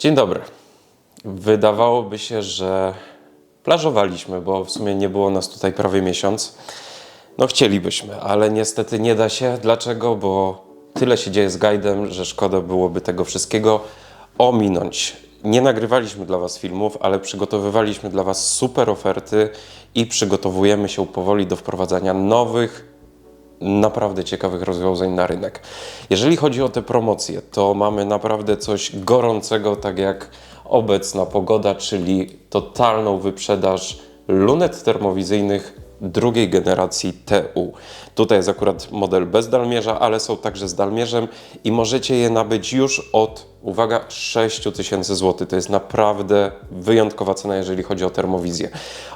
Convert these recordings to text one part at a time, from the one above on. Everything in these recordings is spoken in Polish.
Dzień dobry. Wydawałoby się, że plażowaliśmy, bo w sumie nie było nas tutaj prawie miesiąc. No chcielibyśmy, ale niestety nie da się. Dlaczego? Bo tyle się dzieje z guidem, że szkoda byłoby tego wszystkiego ominąć. Nie nagrywaliśmy dla Was filmów, ale przygotowywaliśmy dla Was super oferty i przygotowujemy się powoli do wprowadzania nowych, naprawdę ciekawych rozwiązań na rynek. Jeżeli chodzi o te promocje, to mamy naprawdę coś gorącego, tak jak obecna pogoda, czyli totalną wyprzedaż lunet termowizyjnych drugiej generacji TU. Tutaj jest akurat model bez dalmierza, ale są także z dalmierzem i możecie je nabyć już od, uwaga, 6000 zł. To jest naprawdę wyjątkowa cena, jeżeli chodzi o termowizję.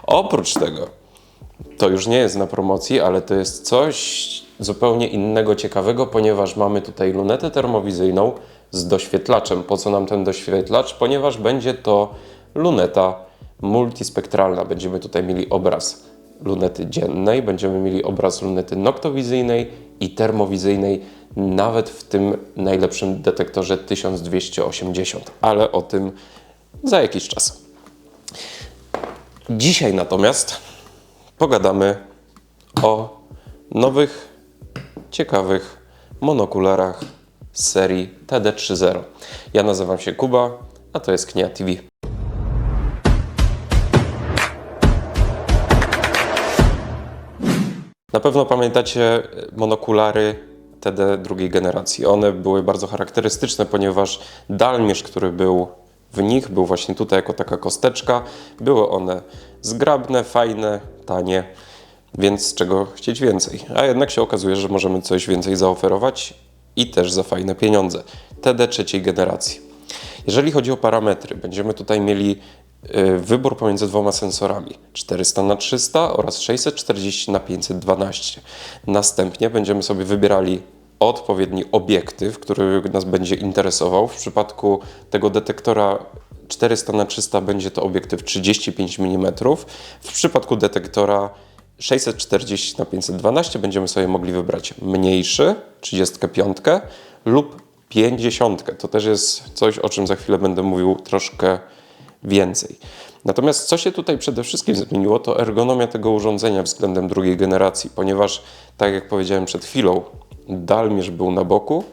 Oprócz tego, to już nie jest na promocji, ale to jest coś zupełnie innego, ciekawego, ponieważ mamy tutaj lunetę termowizyjną z doświetlaczem. Po co nam ten doświetlacz? Ponieważ będzie to luneta multispektralna. Będziemy tutaj mieli obraz lunety dziennej, będziemy mieli obraz lunety noktowizyjnej i termowizyjnej, nawet w tym najlepszym detektorze 1280, ale o tym za jakiś czas. Dzisiaj natomiast pogadamy o nowych, ciekawych monokularach z serii TD30. Ja nazywam się Kuba, a to jest Knia TV. Na pewno pamiętacie monokulary TD drugiej generacji. One były bardzo charakterystyczne, ponieważ dalmierz, który był w nich, był właśnie tutaj jako taka kosteczka. Były one zgrabne, fajne, tanie, więc czego chcieć więcej. A jednak się okazuje, że możemy coś więcej zaoferować i też za fajne pieniądze. TD trzeciej generacji. Jeżeli chodzi o parametry, będziemy tutaj mieli y, wybór pomiędzy dwoma sensorami 400 na 300 oraz 640 na 512. Następnie będziemy sobie wybierali odpowiedni obiektyw, który nas będzie interesował. W przypadku tego detektora 400 na 300 będzie to obiektyw 35 mm. W przypadku detektora 640 na 512 będziemy sobie mogli wybrać mniejszy 35 lub 50. To też jest coś, o czym za chwilę będę mówił troszkę więcej. Natomiast co się tutaj przede wszystkim zmieniło, to ergonomia tego urządzenia względem drugiej generacji, ponieważ, tak jak powiedziałem przed chwilą, dalmierz był na boku,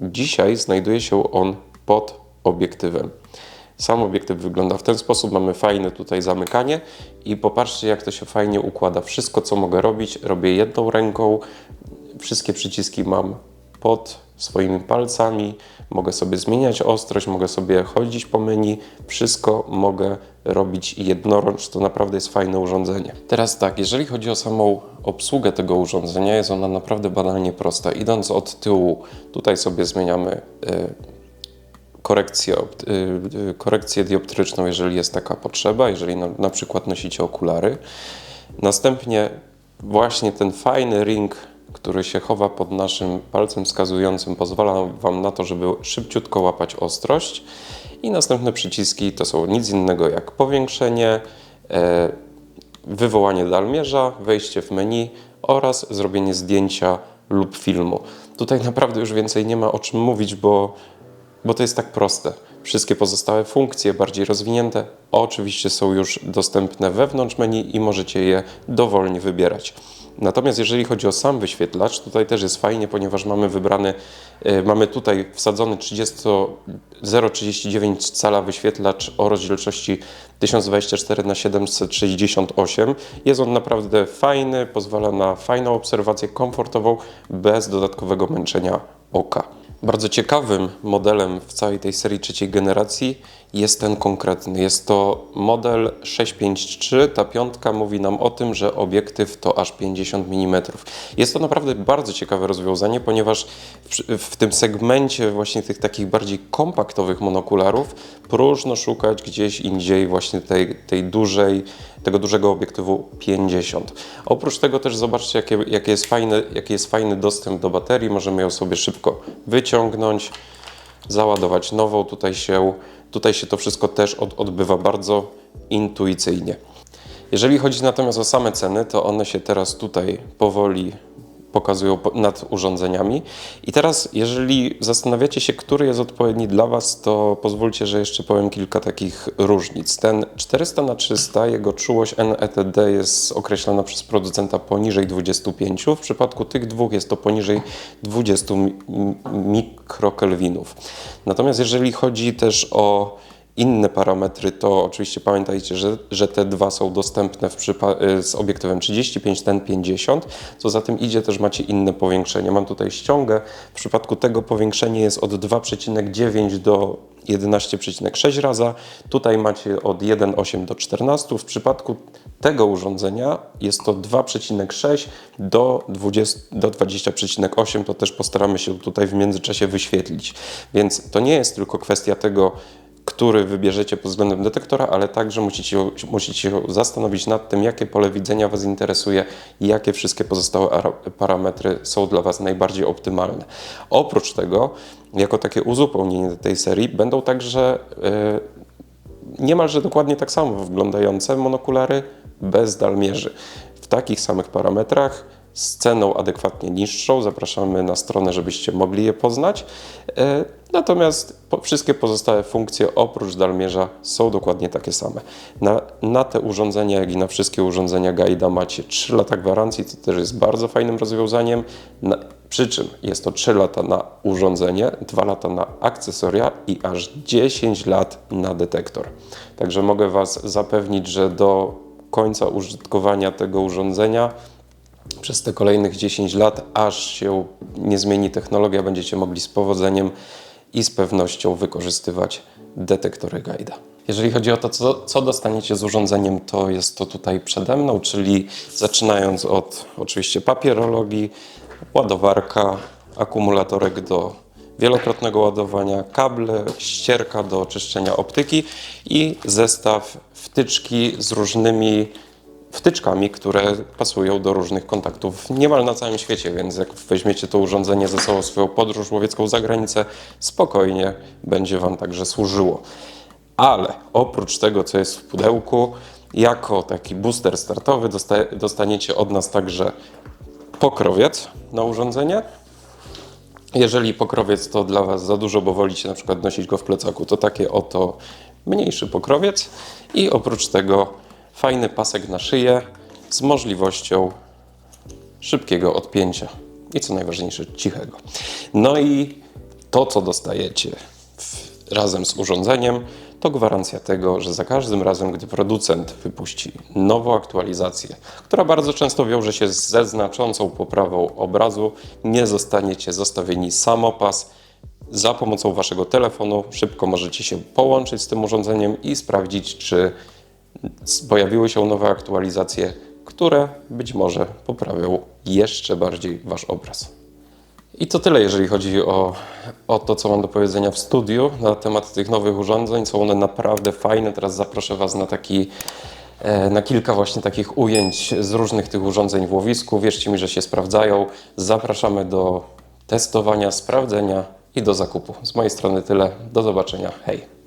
dzisiaj znajduje się on pod obiektywem. Sam obiektyw wygląda w ten sposób, mamy fajne tutaj zamykanie i popatrzcie jak to się fajnie układa. Wszystko co mogę robić, robię jedną ręką, wszystkie przyciski mam pod swoimi palcami, mogę sobie zmieniać ostrość, mogę sobie chodzić po menu, wszystko mogę robić jednorącz, to naprawdę jest fajne urządzenie. Teraz tak, jeżeli chodzi o samą obsługę tego urządzenia, jest ona naprawdę banalnie prosta. Idąc od tyłu, tutaj sobie zmieniamy y, korekcję, y, korekcję dioptryczną, jeżeli jest taka potrzeba, jeżeli na, na przykład nosicie okulary. Następnie właśnie ten fajny ring, który się chowa pod naszym palcem wskazującym, pozwala Wam na to, żeby szybciutko łapać ostrość. I następne przyciski to są nic innego jak powiększenie, e, wywołanie dalmierza, wejście w menu oraz zrobienie zdjęcia lub filmu. Tutaj naprawdę już więcej nie ma o czym mówić, bo bo to jest tak proste. Wszystkie pozostałe funkcje, bardziej rozwinięte, oczywiście są już dostępne wewnątrz menu i możecie je dowolnie wybierać. Natomiast jeżeli chodzi o sam wyświetlacz, tutaj też jest fajnie, ponieważ mamy wybrany, y, mamy tutaj wsadzony 30 0,39 cala wyświetlacz o rozdzielczości 1024 na 768. Jest on naprawdę fajny, pozwala na fajną obserwację komfortową, bez dodatkowego męczenia oka. Bardzo ciekawym modelem w całej tej serii trzeciej generacji jest ten konkretny. Jest to model 653. Ta piątka mówi nam o tym, że obiektyw to aż 50 mm. Jest to naprawdę bardzo ciekawe rozwiązanie, ponieważ w, w tym segmencie właśnie tych takich bardziej kompaktowych monokularów próżno szukać gdzieś indziej właśnie tej, tej dużej, tego dużego obiektywu 50. Oprócz tego też zobaczcie, jakie, jakie jest fajny, jaki jest fajny dostęp do baterii. Możemy ją sobie szybko wyciągnąć, załadować nową. Tutaj się, tutaj się to wszystko też od, odbywa bardzo intuicyjnie. Jeżeli chodzi natomiast o same ceny, to one się teraz tutaj powoli pokazują po- nad urządzeniami. I teraz, jeżeli zastanawiacie się, który jest odpowiedni dla Was, to pozwólcie, że jeszcze powiem kilka takich różnic. Ten 400 na 300 jego czułość NETD jest określona przez producenta poniżej 25. W przypadku tych dwóch jest to poniżej 20 mi- mikrokelwinów. Natomiast jeżeli chodzi też o inne parametry, to oczywiście pamiętajcie, że, że te dwa są dostępne y, z obiektywem 35, ten 50. Co za tym idzie, też macie inne powiększenie. Mam tutaj ściągę. W przypadku tego powiększenie jest od 2,9 do 11,6 raza. Tutaj macie od 1,8 do 14. W przypadku tego urządzenia jest to 2,6 do 20 do 20,8. To też postaramy się tutaj w międzyczasie wyświetlić. Więc to nie jest tylko kwestia tego, który wybierzecie pod względem detektora, ale także musicie, musicie się zastanowić nad tym, jakie pole widzenia Was interesuje i jakie wszystkie pozostałe ara- parametry są dla Was najbardziej optymalne. Oprócz tego, jako takie uzupełnienie tej serii, będą także e, niemalże dokładnie tak samo wyglądające monokulary bez dalmierzy. W takich samych parametrach, z ceną adekwatnie niższą. Zapraszamy na stronę, żebyście mogli je poznać. E, Natomiast po, wszystkie pozostałe funkcje oprócz dalmierza są dokładnie takie same. Na, na te urządzenia, jak i na wszystkie urządzenia Guida macie 3 lata gwarancji, to też jest bardzo fajnym rozwiązaniem. Na, przy czym jest to 3 lata na urządzenie, 2 lata na akcesoria i aż 10 lat na detektor. Także mogę Was zapewnić, że do końca użytkowania tego urządzenia przez te kolejnych 10 lat, aż się nie zmieni technologia, będziecie mogli z powodzeniem i z pewnością wykorzystywać detektory Guida. Jeżeli chodzi o to, co, co dostaniecie z urządzeniem, to jest to tutaj przede mną, czyli zaczynając od oczywiście papierologii, ładowarka, akumulatorek do wielokrotnego ładowania, kable, ścierka do czyszczenia optyki i zestaw wtyczki z różnymi wtyczkami, które pasują do różnych kontaktów niemal na całym świecie, więc jak weźmiecie to urządzenie ze sobą swoją podróż łowiecką za granicę, spokojnie będzie Wam także służyło. Ale oprócz tego, co jest w pudełku, jako taki booster startowy dosta- dostaniecie od nas także pokrowiec na urządzenie. Jeżeli pokrowiec to dla Was za dużo, bo wolicie na przykład nosić go w plecaku, to takie oto mniejszy pokrowiec i oprócz tego fajny pasek na szyję z możliwością szybkiego odpięcia i co najważniejsze cichego. No i to, co dostajecie w, razem z urządzeniem, to gwarancja tego, że za każdym razem, gdy producent wypuści nową aktualizację, która bardzo często wiąże się ze znaczącą poprawą obrazu, nie zostaniecie zostawieni samopas. Za pomocą waszego telefonu szybko możecie się połączyć z tym urządzeniem i sprawdzić, czy pojawiły się nowe aktualizacje, które być może poprawią jeszcze bardziej Wasz obraz. I to tyle, jeżeli chodzi o, o to, co mam do powiedzenia w studiu na temat tych nowych urządzeń. Są one naprawdę fajne. Teraz zaproszę Was na taki e, na kilka właśnie takich ujęć z różnych tych urządzeń w łowisku. Wierzcie mi, że się sprawdzają. Zapraszamy do testowania, sprawdzenia i do zakupu. Z mojej strony tyle. Do zobaczenia. Hej!